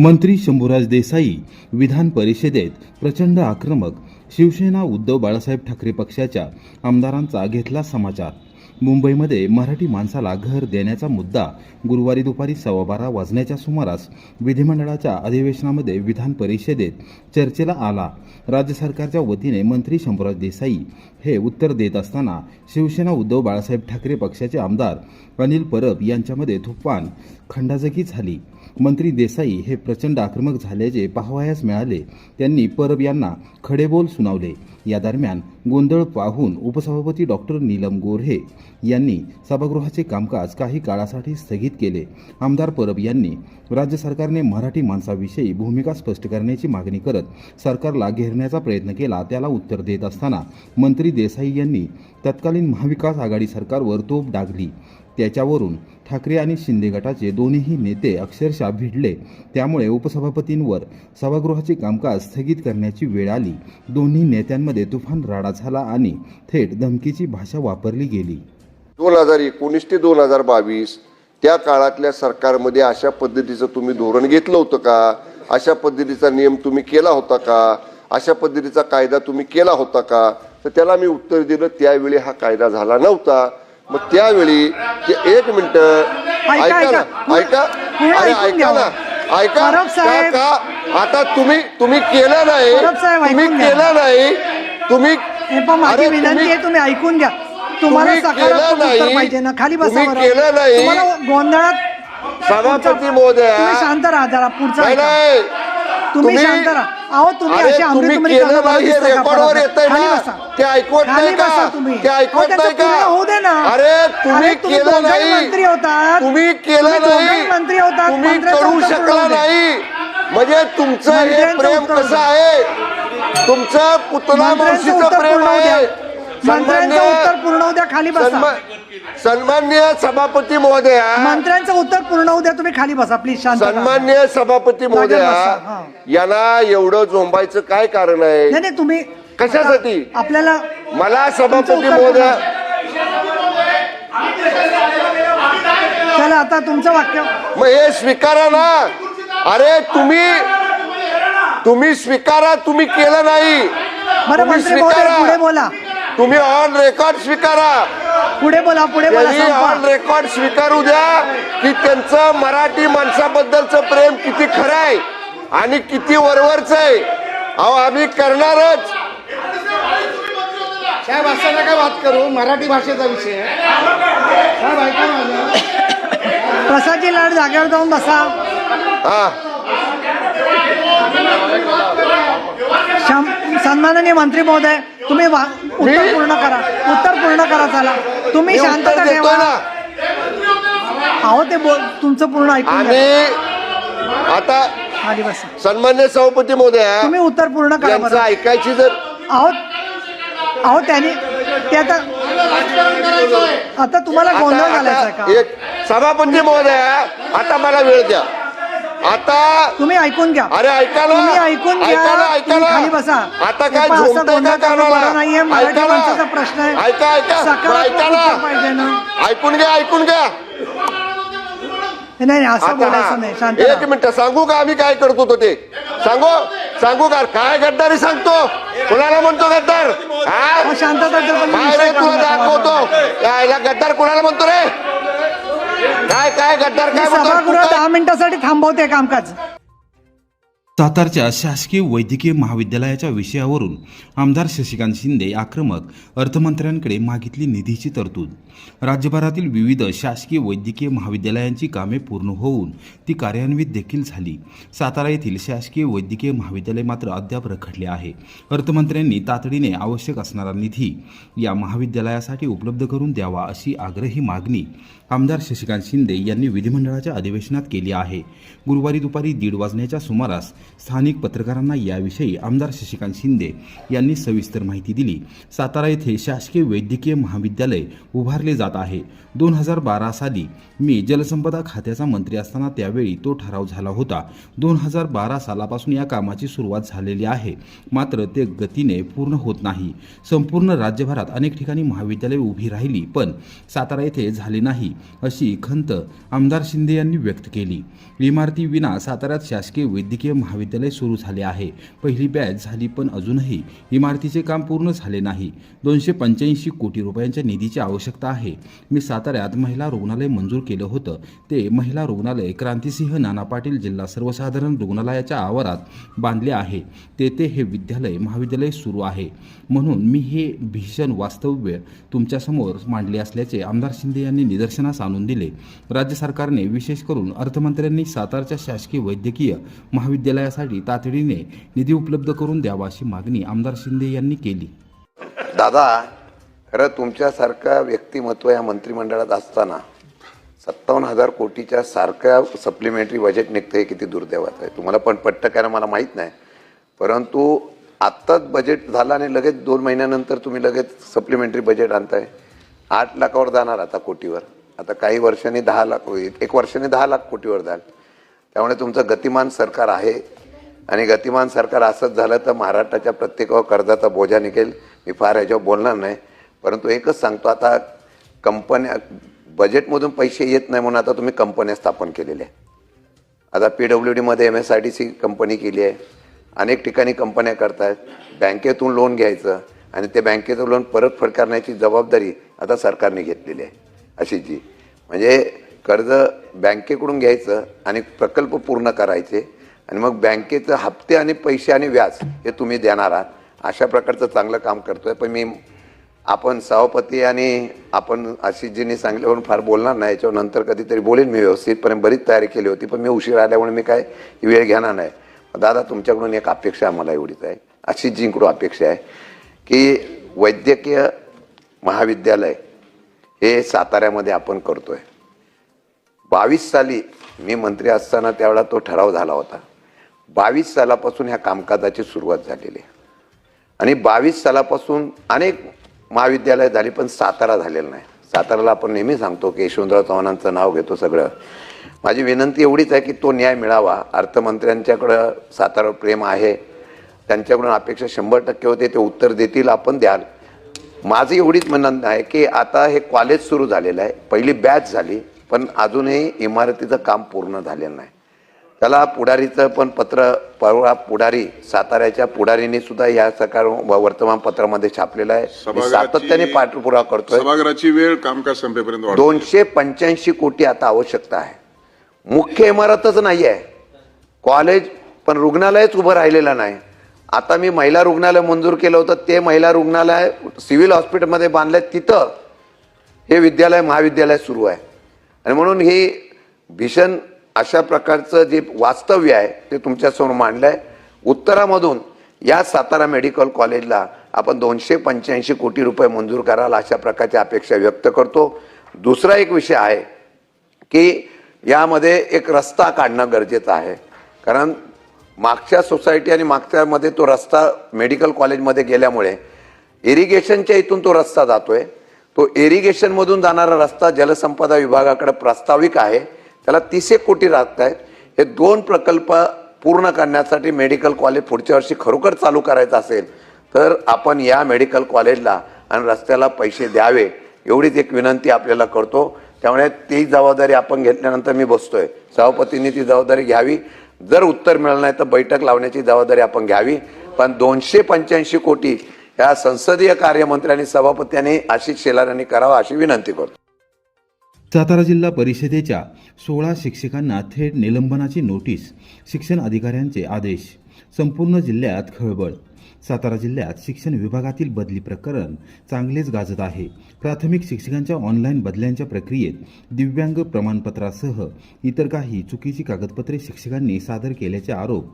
मंत्री शंभूराज देसाई विधान परिषदेत प्रचंड आक्रमक शिवसेना उद्धव बाळासाहेब ठाकरे पक्षाच्या आमदारांचा घेतला समाचार. मुंबईमध्ये मराठी माणसाला घर देण्याचा मुद्दा गुरुवारी दुपारी सव्वा बारा वाजण्याच्या सुमारास विधिमंडळाच्या अधिवेशनामध्ये विधान परिषदेत चर्चेला आला. राज्य सरकारच्या वतीने मंत्री शंभूराज देसाई हे उत्तर देत असताना शिवसेना उद्धव बाळासाहेब ठाकरे पक्षाचे आमदार अनिल परब यांच्यामध्ये तुफान खंडाजकी झाली. मंत्री देसाई हे प्रचंड आक्रमक झाल्याचे पाहावयास मिळाले. त्यांनी परब यांना खडेबोल सुनावले. या दरम्यान गोंधळ पाहून उपसभापती डॉक्टर नीलम गोऱ्हे यांनी सभागृहाचे कामकाज काही काळासाठी स्थगित केले. आमदार परब यांनी राज्य सरकारने मराठी माणसाविषयी भूमिका स्पष्ट करण्याची मागणी करत सरकारला घेरण्याचा प्रयत्न केला त्याला उत्तर देत असताना मंत्री देसाई यांनी तत्कालीन महाविकास आघाडी सरकारवर तोप डागली. त्याच्यावरून ठाकरे आणि शिंदे गटाचे दोन्हीही नेते अक्षरशः भिडले. त्यामुळे उपसभापतींवर सभागृहाचे कामकाज स्थगित करण्याची वेळ आली. दोन्ही नेत्यांमध्ये तुफान राडा झाला आणि थेट धमकीची भाषा वापरली गेली. दोन हजार एकोणीस ते दोन हजार बावीस त्या काळातल्या सरकारमध्ये अशा पद्धतीचं तुम्ही धोरण घेतलं होतं का? अशा पद्धतीचा नियम तुम्ही केला होता का? अशा पद्धतीचा कायदा तुम्ही केला होता का? तर त्याला मी उत्तर दिलं त्यावेळी हा कायदा झाला नव्हता. मग त्यावेळी एक मिनिट ऐका ऐका. ना ऐका अरे. ना ऐका साहेब. का आता तुम्ही तुम्ही केलं नाही तुम्ही. केलं नाही तुम्ही हे माझी विनंती तुम्ही- आहे तुम्ही ऐकून घ्या तुम्हाला सकारात्मक उत्तर. पाहिजे ना खाली बसा. केलं नाही. गोंधळात सभापती महोदया तुम्ही शांत राहा जरा पुढचा तुम्ही शांत राहा अहो तुम्ही अशी रेकॉर्डवर बसा. ते ऐकवत खाली नाही का? तुम्ही ते ऐकवत त्याचं नाही का? पूर्ण होऊ दे ना अरे, तुम्ही अरे, तुम्ही केलं दोघंही नाही. मंत्री होतात तुम्ही केलं तुम्ही दोघंही नाही मंत्री होतात तुम्ही मंत्र्याचं करू उत्तर शकला दे. नाही म्हणजे तुमचं हे मंत्र्यांचं प्रेम उत्तर कसं आहे तुमचं पुतला मंत्र्यांचं मावशीचं उत्तर प्रेम पूर्ण होऊ आहे मंत्र्यांचं उत्तर पूर्ण होऊ द्या खाली बसा सन्मा- सन्माननीय सभापती महोदया मंत्र्यांचं उत्तर पूर्ण होऊ द्या तुम्ही खाली बसा प्लीज शांत राहा. सन्मान्य सभापती बसा, महोदया हा. यांना एवढं झोंबायचं काय कारण आहे नाही नाही तुम्ही कशासाठी? आपल्याला मला सभापती महोदया चला आता तुमचं वाक्य. मग हे स्वीकारा ना. अरे तुम्ही तुम्ही स्वीकारा तुम्ही केलं नाही. बरं तुम्ही मंत्री महोदय स्वीकारा. पुढे बोला. तुम्ही ऑन रेकॉर्ड स्वीकारा. पुढे बोला पुढे बोला त्यांनी ऑन संपवा. रेकॉर्ड स्वीकारू द्या की त्यांचं मराठी माणसाबद्दलचं प्रेम किती खरं आहे आणि किती वरवरच आहे. अहो आम्ही करणारच. साहेब असं नका बात करू? मराठी भाषेचा विषय आहे. साहेब ऐका माझं प्रसादजी लाड जागेवर जाऊन बसा. हा. सन्माननीय मंत्री महोदय तुम्ही वा- उत्तर? पूर्ण करा. उत्तर पूर्ण करा चला. तुम्ही शांतता ठेवा. ना. अहो ते बोल तुमचं पूर्ण ऐकून घ्या. आता सन्मान्य सभापती महोदया तुम्ही उत्तर पूर्ण करा यांचं बरं. ऐकायची जर अहो अहो त्यांनी ते आता आता तुम्हाला गोंधळ घालायचा आहे का? एक सभापती महोदया आता मला वेळ द्या. आता तुम्ही ऐकून घ्या. अरे ऐका ना तुम्ही ऐकून घ्या. ऐका ना ऐका तुम्ही ना खाली बसा. आता काय पहा, असं झोपतंय गोंधळ का करणं बरं नाहीये. कानाला मराठी ऐका माणसाचा ना प्रश्न आहे. ऐका ऐका. सकारात्मक ऐका उत्तर पाहिजे ना ना. ऐकून घ्या ऐकून घ्या. नाही असं आता बोलायचं नाही शांत एक. मिनिट सांगू का आम्ही काय करतो तो ते? सांगू? सांगू का? काय गद्दारी सांगतो? कुणाला म्हणतो गद्दार? हा? अहो, शांतता ठेवा, पण काय विषय रे तुला काढू नका दाखवतो. यायला गद्दार कुणाला म्हणतो रे? काय काय गद्दार काय म्हणतो? सभागृह काय- दहा मिनिटासाठी थांबवते कामकाज. सातारच्या शासकीय वैद्यकीय महाविद्यालयाच्या विषयावरून आमदार शशिकांत शिंदे आक्रमक अर्थमंत्र्यांकडे मागितली निधीची तरतूद. राज्यभरातील विविध शासकीय वैद्यकीय महाविद्यालयांची कामे पूर्ण होऊन ती कार्यान्वित देखील झाली. सातारा येथील शासकीय वैद्यकीय महाविद्यालय मात्र अद्याप रखडले आहे. अर्थमंत्र्यांनी तातडीने आवश्यक असणारा निधी या महाविद्यालयासाठी उपलब्ध करून द्यावा अशी आग्रही मागणी आमदार शशिकांत शिंदे यांनी विधिमंडळाच्या अधिवेशनात केली आहे. गुरुवारी दुपारी दीड वाजण्याच्या सुमारास स्थानिक पत्रकारांना याविषयी आमदार शशिकांत शिंदे यांनी सविस्तर माहिती दिली. सातारा येथे शासकीय वैद्यकीय महाविद्यालय उभारले जात आहे. दोन हजार बारा साली मी जलसंपदा खात्याचा मंत्री असताना त्यावेळी तो ठराव झाला होता. दोन हजार बारा सालापासून या कामाची सुरुवात झालेली आहे. मात्र ते गतीने पूर्ण होत नाही. संपूर्ण राज्यभरात अनेक ठिकाणी महाविद्यालय उभी राहिली पण सातारा येथे झाले नाही अशी खंत आमदार शिंदे यांनी व्यक्त केली. इमारती विना साताऱ्यात शासकीय वैद्यकीय महाविद्यालय सुरू झाले आहे. पहिली बॅच झाली पण अजूनही इमारतीचे काम पूर्ण झाले नाही. दोनशे पंच्याऐंशी कोटी रुपयांच्या निधीची आवश्यकता आहे. मी साताऱ्यात महिला रुग्णालय मंजूर केलं होतं. ते महिला रुग्णालय क्रांतिसिंह नाना पाटील जिल्हा सर्वसाधारण रुग्णालयाच्या आवारात बांधले आहे. तेथे हे विद्यालय महाविद्यालय सुरू आहे. म्हणून मी हे भीषण वास्तव्य तुमच्यासमोर मांडले असल्याचे आमदार शिंदे यांनी निदर्शनास आणून दिले. राज्य सरकारने विशेष करून अर्थमंत्र्यांनी सातारच्या शासकीय वैद्यकीय महाविद्यालय रुग्णालयासाठी तातडीने निधी उपलब्ध करून द्यावा अशी मागणी आमदार शिंदे यांनी केली. दादा खरं तुमच्यासारखं व्यक्तिमत्व या मंत्रिमंडळात असताना सत्तावन्न हजार कोटीच्या सारख्या सप्लिमेंटरी बजेट निघतं हे किती दुर्दैवाचं आहे. तुम्हाला पण पट्ट काय मला माहीत नाही. परंतु आत्ताच बजेट झालं आणि लगेच दोन महिन्यानंतर तुम्ही लगेच सप्लिमेंटरी बजेट आणताय. आठ लाखावर जाणार आता कोटीवर. आता काही वर्षांनी दहा लाख होईल. एक वर्षाने दहा लाख कोटीवर जाल त्यामुळे तुमचं गतिमान सरकार आहे. आणि गतिमान सरकार असंच झालं तर महाराष्ट्राच्या प्रत्येकावर कर्जाचा बोजा निघेल. मी फार याच्यावर बोलणार नाही. परंतु एकच सांगतो आता कंपन्या बजेटमधून पैसे येत नाही म्हणून आता तुम्ही कंपन्या स्थापन केलेल्या आहे आता पी डब्ल्यू डीमध्ये M S I D C company केली आहे. अनेक ठिकाणी कंपन्या करतायत. बँकेतून लोन घ्यायचं आणि ते बँकेचं लोन परतफेड करण्याची जबाबदारी आता सरकारने घेतलेली आहे. अशी जी. म्हणजे कर्ज बँकेकडून घ्यायचं आणि प्रकल्प पूर्ण करायचे आणि मग बँकेचं हप्ते आणि पैसे आणि व्याज हे तुम्ही देणार आहात. अशा प्रकारचं चांगलं काम करतो आहे पण मी आपण सभापती आणि आपण आशिषजींनी सांगितल्यावरून फार बोलणार नाही. याच्यावर नंतर कधीतरी बोलेन मी व्यवस्थितपणे बरीच तयारी केली होती. पण मी उशीर आल्यामुळे मी काय वेळ घेणार नाही. दादा तुमच्याकडून एक अपेक्षा आम्हाला एवढीच आहे. आशिषजींकडून अपेक्षा आहे की वैद्यकीय महाविद्यालय हे साताऱ्यामध्ये आपण करतो आहे बावीस साली मी मंत्री असताना त्यावेळा तो ठराव झाला होता. बावीस सालापासून ह्या कामकाजाची सुरुवात झालेली आहे. आणि बावीस सालापासून अनेक महाविद्यालय झाली पण सातारा झालेलं नाही. साताराला आपण नेहमी सांगतो की यशवंतराव चव्हाणांचं नाव घेतो सगळं. माझी विनंती एवढीच आहे की तो न्याय मिळावा. अर्थमंत्र्यांच्याकडं सातारा प्रेम आहे. त्यांच्याकडून अपेक्षा शंभर टक्के होते ते उत्तर देतील आपण द्याल. माझी एवढीच म्हणणं आहे की आता हे कॉलेज सुरू झालेलं आहे. पहिली बॅच झाली. पण अजूनही इमारतीचं काम पूर्ण झालेलं नाही. त्याला पुढारीचं पण पत्र परवा पुढारी साताऱ्याच्या पुढारीने सुद्धा या सकाळ वर्तमानपत्रामध्ये छापलेलं आहे. सातत्याने पाठपुरावा करतोय. सभागृहाची वेळ कामकाज संपेपर्यंत दोनशे पंच्याऐंशी कोटी आता आवश्यकता आहे. मुख्य इमारतच नाही आहे. कॉलेज पण रुग्णालयच उभं राहिलेलं नाही. आता मी महिला रुग्णालय मंजूर केलं होतं. ते महिला रुग्णालय सिव्हिल हॉस्पिटलमध्ये बांधलंय. तिथं हे विद्यालय महाविद्यालय सुरू आहे. आणि म्हणून ही भीषण अशा प्रकारचं जे वास्तव्य आहे ते तुमच्यासमोर मांडलं आहे उत्तरामधून या सातारा मेडिकल कॉलेजला आपण दोनशे पंच्याऐंशी कोटी रुपये मंजूर कराल अशा प्रकारची अपेक्षा व्यक्त करतो. दुसरा एक विषय आहे की यामध्ये एक रस्ता काढणं गरजेचं आहे. कारण मागच्या सोसायटी आणि मागच्यामध्ये तो रस्ता मेडिकल कॉलेजमध्ये गेल्यामुळे इरिगेशनच्या इथून तो रस्ता जातोय. तो इरिगेशनमधून जाणारा रस्ता जलसंपदा विभागाकडे प्रास्ताविक आहे. त्याला तीस एक कोटी लागत आहेत. हे दोन प्रकल्प पूर्ण करण्यासाठी मेडिकल कॉलेज पुढच्या वर्षी खरोखर चालू करायचं असेल तर आपण या मेडिकल कॉलेजला आणि रस्त्याला पैसे द्यावे एवढीच एक विनंती आपल्याला करतो. त्यामुळे ती जबाबदारी आपण घेतल्यानंतर मी बसतोय. सभापतींनी ती जबाबदारी घ्यावी. जर उत्तर मिळालं नाही तर बैठक लावण्याची जबाबदारी आपण घ्यावी. पण दोनशे पंच्याऐंशी कोटी या संसदीय कार्यमंत्री आणि सभापत्यांनी आशिष शेलार यांनी करावा अशी विनंती करतो. सातारा जिल्हा परिषदेच्या सोळा शिक्षकांना थेट निलंबनाची नोटीस शिक्षण अधिकाऱ्यांचे आदेश. संपूर्ण जिल्ह्यात खळबळ सातारा जिल्ह्यात शिक्षण विभागातील बदली प्रकरण चांगलेच गाजत आहे. प्राथमिक शिक्षकांच्या ऑनलाईन बदल्यांच्या प्रक्रियेत दिव्यांग प्रमाणपत्रासह इतर काही चुकीची कागदपत्रे शिक्षकांनी सादर केल्याचे आरोप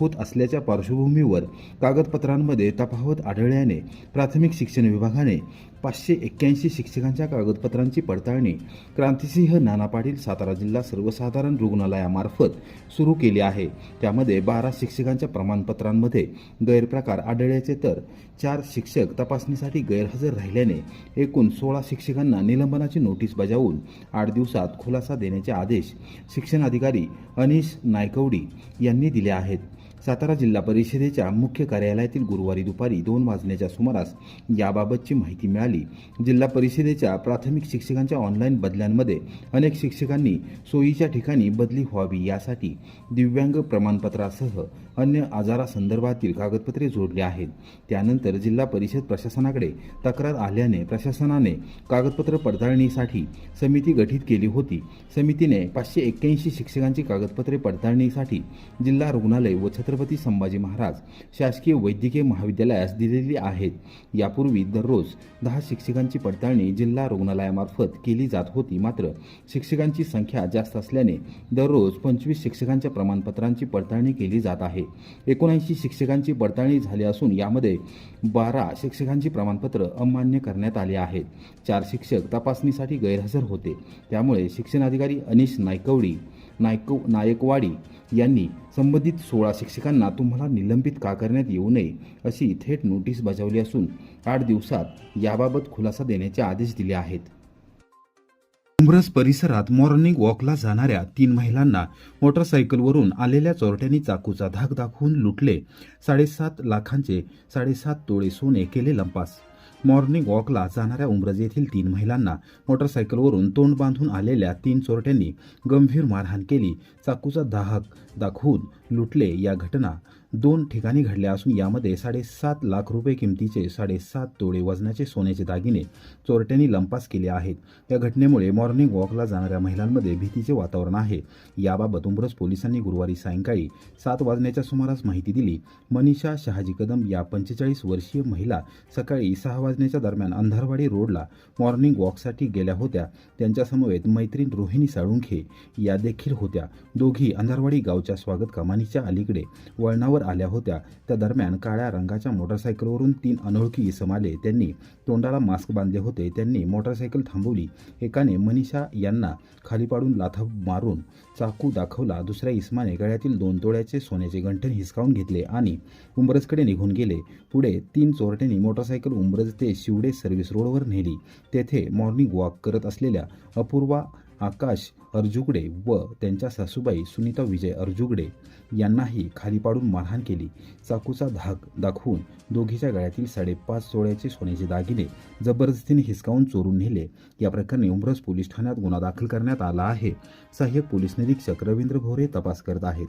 होत असल्याच्या पार्श्वभूमीवर कागदपत्रांमध्ये तफावत आढळल्याने प्राथमिक शिक्षण विभागाने पाचशे एक्क्याऐंशी शिक्षकांच्या कागदपत्रांची पडताळणी क्रांतिसिंह नाना पाटील सातारा जिल्हा सर्वसाधारण रुग्णालयामार्फत सुरू केली आहे. त्यामध्ये बारा शिक्षकांच्या प्रमाणपत्रांमध्ये गैरप्रकार आढळल्याचे तर चार शिक्षक तपासणीसाठी गैरहजर राहिल्याने एकूण सोळा शिक्षकांना निलंबनाची नोटीस बजावून आठ दिवसात खुलासा देण्याचे आदेश शिक्षणाधिकारी अनिश नायकवडी यांनी दिले आहेत. सातारा जिल्हा परिषदेच्या मुख्य कार्यालयातील गुरुवारी दुपारी दोन वाजण्याच्या सुमारास याबाबतची माहिती मिळाली. जिल्हा परिषदेच्या प्राथमिक शिक्षकांच्या ऑनलाईन बदल्यांमध्ये अनेक शिक्षकांनी सोयीच्या ठिकाणी बदली व्हावी यासाठी दिव्यांग प्रमाणपत्रासह अन्य आजारासंदर्भातील कागदपत्रे जोडली आहेत. त्यानंतर जिल्हा परिषद प्रशासनाकडे तक्रार आल्याने प्रशासनाने कागदपत्र पडताळणीसाठी समिती गठीत केली होती. समितीने पाचशे एक्क्याऐंशी शिक्षकांची कागदपत्रे पडताळणीसाठी जिल्हा रुग्णालय व छत्र छत्रपती संभाजी महाराज शासकीय वैद्यकीय महाविद्यालयास दिलेली आहेत. यापूर्वी दररोज दहा शिक्षकांची पडताळणी जिल्हा रुग्णालयामार्फत केली जात होती. मात्र शिक्षकांची संख्या जास्त असल्याने दररोज पंचवीस शिक्षकांच्या प्रमाणपत्रांची पडताळणी केली जात आहे. एकोणऐंशी शिक्षकांची पडताळणी झाली असून यामध्ये बारा शिक्षकांची प्रमाणपत्र अमान्य करण्यात आली आहेत. चार शिक्षक तपासणीसाठी गैरहजर होते. त्यामुळे शिक्षणाधिकारी अनिश नायकवडी नायक नायकवाडी यांनी संबंधित सोळा शिक्षक शिक्षकांना तुम्हाला निलंबित का करण्यात येऊ नये अशी थेट नोटीस बजावली असून आठ दिवसात याबाबत खुलासा देण्याचे आदेश दिले आहेत. उमरस परिसरात मॉर्निंग वॉकला जाणाऱ्या तीन महिलांना मोटरसायकलवरून आलेल्या चोरट्यांनी चाकूचा धाक दाखवून लुटले. साडेसात लाखांचे साडेसात तोळे सोने केले लंपास. मॉर्निंग वॉकला जाणाऱ्या उमरज येथील तीन महिलांना मोटरसायकलवरून तोंड बांधून आलेल्या तीन चोरट्यांनी गंभीर मारहाण केली. चाकूचा दाहक दाखवून लुटले या घटना. दोन ठिकाणी घडल्या असून यामध्ये साडेसात लाख रुपये किमतीचे साडेसात तोडे वजनाचे सोन्याचे दागिने चोरट्यांनी लंपास केले आहेत. या घटनेमुळे मॉर्निंग वॉकला जाणाऱ्या महिलांमध्ये भीतीचे वातावरण आहे. याबाबत उंबरस पोलिसांनी गुरुवारी सायंकाळी सात वाजण्याच्या सुमारास माहिती दिली. मनीषा शहाजी कदम या पंचेचाळीस वर्षीय महिला सकाळी सहा वाजण्याच्या दरम्यान अंधारवाडी रोडला मॉर्निंग वॉकसाठी गेल्या होत्या. त्यांच्यासमवेत मैत्रीण रोहिणी साळुंखे या देखील होत्या. दोघी अंधारवाडी गावच्या स्वागत कमानीच्या अलीकडे वळणावर आल्या होत्या. त्या दरम्यान काळ्या रंगाच्या मोटरसायकलवरून तीन अनोळखी इसम आले त्यांनी तोंडाला मास्क बांधले होते. त्यांनी मोटरसायकल थांबवली. एकाने मनीषा यांना खाली पाडून लाथा मारून चाकू दाखवला. दुसऱ्या इसमाने गळ्यातील दोन तोळ्याचे सोन्याचे गंठण हिसकावून घेतले आणि उंबरजकडे निघून गेले. पुढे तीन चोरट्यांनी मोटरसायकल उंबरज ते शिवडे सर्व्हिस रोडवर नेली. तेथे मॉर्निंग वॉक करत असलेल्या अपूर्वा आकाश अर्जुगडे व त्यांच्या सासूबाई सुनीता विजय अर्जुगडे यांनाही खाली पाडून मारहाण केली. चाकूचा धाक दाखवून दोघीच्या गळ्यातील साडेपाच सोळ्याचे सोन्याचे दागिने जबरदस्तीने हिसकावून चोरून नेले. या प्रकरणी उमरस पोलीस ठाण्यात गुन्हा दाखल करण्यात आला आहे. सहाय्यक पोलीस निरीक्षक रवींद्र भोरे तपास करत आहेत.